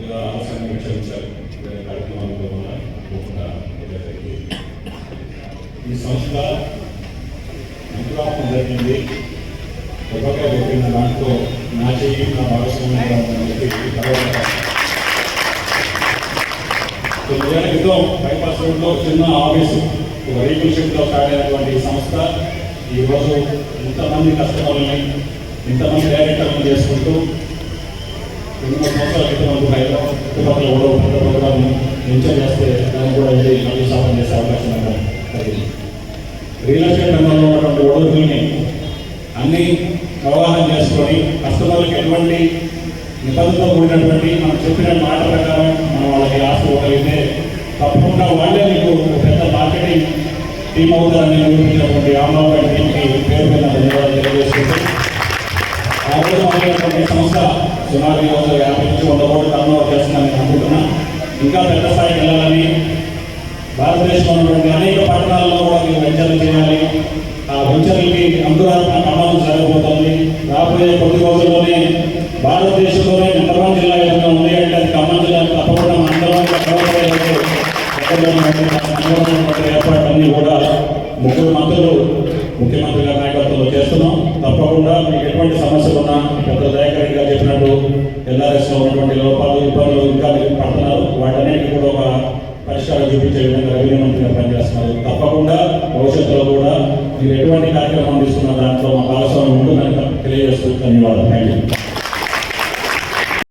ఇలా ఆలస్యాన్ని క్షమించారు వేరే కార్యక్రమాలతో వల్ల ఈ సంస్థ అంకురాత్మ జరిగింది కొబ్బరికాయ పెట్టిన దాంట్లో నా చెయ్యి నా భాగస్వామ్యంగా ఉందని చెప్పి తర్వాత తొమ్మిదేళ్ళ బైపాస్ రోడ్లో చిన్న ఆఫీసు ఒక వెహికల్ షెడ్లో స్టార్ట్ అయినటువంటి ఈ సంస్థ ఈరోజు ఇంతమంది కస్టమర్లని ఇంతమంది డైరెక్టర్లను చేసుకుంటూ ఎన్నో సంవత్సరాల క్రితం హైదరాబాద్ చుట్టుపక్కల కూడా పెద్ద ప్రోగ్రామ్ ఎంజాయ్ చేస్తే దాన్ని కూడా వెళ్ళి మళ్ళీ సాధన చేసే అవకాశం కలిగింది రియల్ ఎస్టేట్ రంగంలో ఉన్నటువంటి ఒడుగుల్ని అన్ని ప్రవాహం చేసుకొని కస్టమర్లకు ఎటువంటి నిబంధనతో కూడినటువంటి మనం చెప్పిన మాట ప్రకారం మనం వాళ్ళకి ఆశ ఇవ్వగలిగితే తప్పకుండా వాళ్ళే మీకు పెద్ద మార్కెటింగ్ టీం అవుతారని నిరూపించినటువంటి రామరావు గారి టీంకి పేరు మీద ధన్యవాదాలు తెలియజేస్తుంది ఆ రోజు మొదలైనటువంటి సంస్థ సుమారు ఇంకా పెద్ద స్థాయికి వెళ్ళాలని భారతదేశంలో ఉన్నటువంటి అనేక పట్టణాల్లో కూడా మేము వెంచర్లు చేయాలి. ఆ వెంచర్లకి అందులో అమలు జరగబోతోంది. రాబోయే కొద్ది రోజుల్లోనే భారతదేశంలోనే నెంబర్ వన్ జిల్లా ఏదైనా ఉంది అంటే అది ఖమ్మం జిల్లా తప్పకుండా మండలం ఏర్పాట్లన్నీ కూడా ముగ్గురు మంత్రులు ముఖ్యమంత్రి గారి నాయకత్వంలో చేస్తున్నాం. తప్పకుండా మీకు ఎటువంటి సమస్యలు ఉన్నా పెద్ద దయాకర్ గారు చెప్పినట్టు ఎల్ఆర్ఎస్లో ఉన్నటువంటి లోపాలు ఇబ్బందులు ఇంకా పడుతున్నారు. వాటన్నిటికీ కూడా ఒక పరిష్కారం చూపించే విధంగా రెవెన్యూ మంత్రిగా పనిచేస్తున్నారు. తప్పకుండా భవిష్యత్తులో కూడా మీరు ఎటువంటి కార్యక్రమం తీసుకున్న దాంట్లో మా భాగస్వామ్యం ఉంటుందని తెలియజేస్తూ ధన్యవాదాలు. Thank you